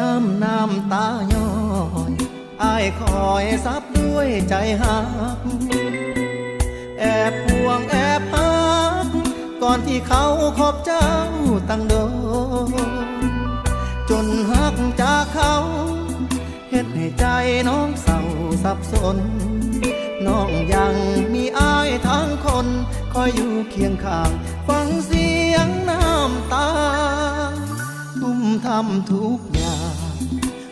อยอายคอยซับด้วยใจหัก แอบห่วงแอบหัก ก่อนที่เขาคบเจ้าตั้งโดนจนหักจากเขาเฮ็ดให้ใจน้องเศร้าสับสน น้องยังมีอายทั้งคน คอยอยู่เคียงข้าง ฟังเสียงน้ำตาทุ่มทำทุกอย่าง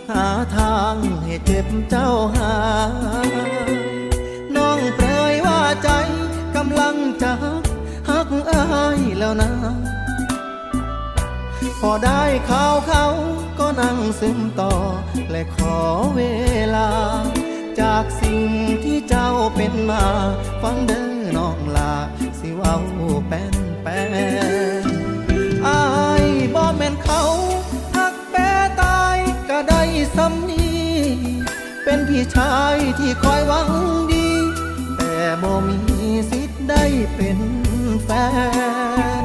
หาทางให้เจ็บเจ้าหา น้องเปรยว่าใจกำลังจะหักอายแล้วนะ พอได้ข่าวเขาก็นั่งซึมต่อ และขอเวลา จากสิ่งที่เจ้ เป็นพี่ชายที่คอยหวังดี แต่บ่มีสิทธิ์ได้เป็นแฟน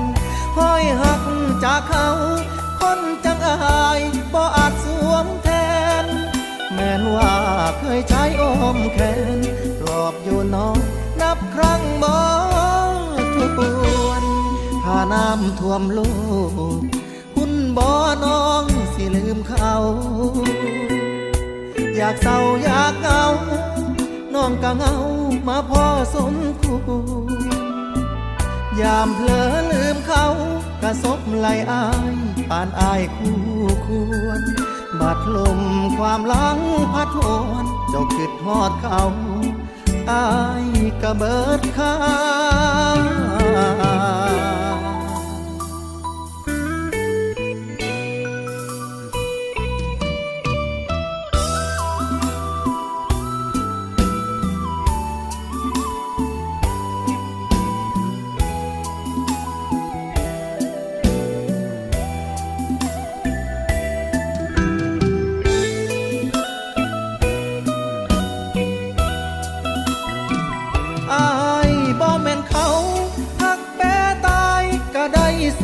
ห้อยหักจากเขา คนจังอายบ่อาจสวมแทน แม้นว่าเคยใช้อ้อมแขนปลอบอยู่น้องนับครั้งบ่ทวนถ้าน้ำท่วมโลกคุณบ่น้องสิลืมเขา อยากเศร้า เงามาพอสมคู่ยามเผลอลืมเขากระซบไหลอายปานอายคู่ควร บัดลมความหลังพัดหวนเจ้าคิดฮอดเขาอายกระเบิดคา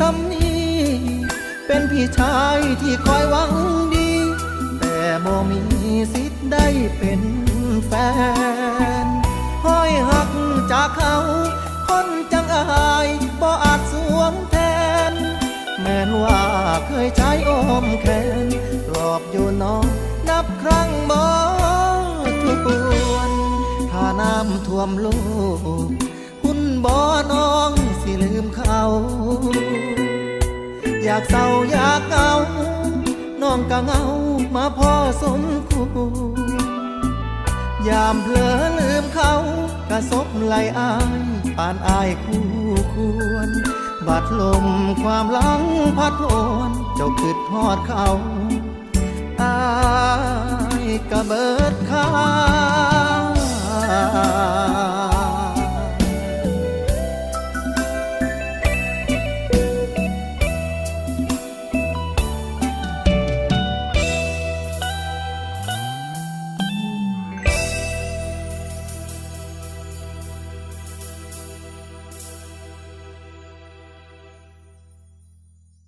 สำนีเป็นพี่ชายที่คอยหวังดี แต่บ่มีสิทธิ์ได้เป็นแฟน ห้อยหักจากเขา คนจังอายบ่อาจสวมแทน แม้นว่าเคยใช้อ้อมแขนปลอบอยู่น้องนับครั้งบ่ทุกวนถ้าน้ำท่วมโลก คุณบ่น้องสิลืมเขา อยากเศร้าอยากเหงาน้องก็เหงามาพ่อสมควรยามเผลอลืมเขากระซบไหลอายปานอายคู่ควรบาดลมความหลังพัดโผนเจ้าคิดฮอดเขาอายกะเบิดคา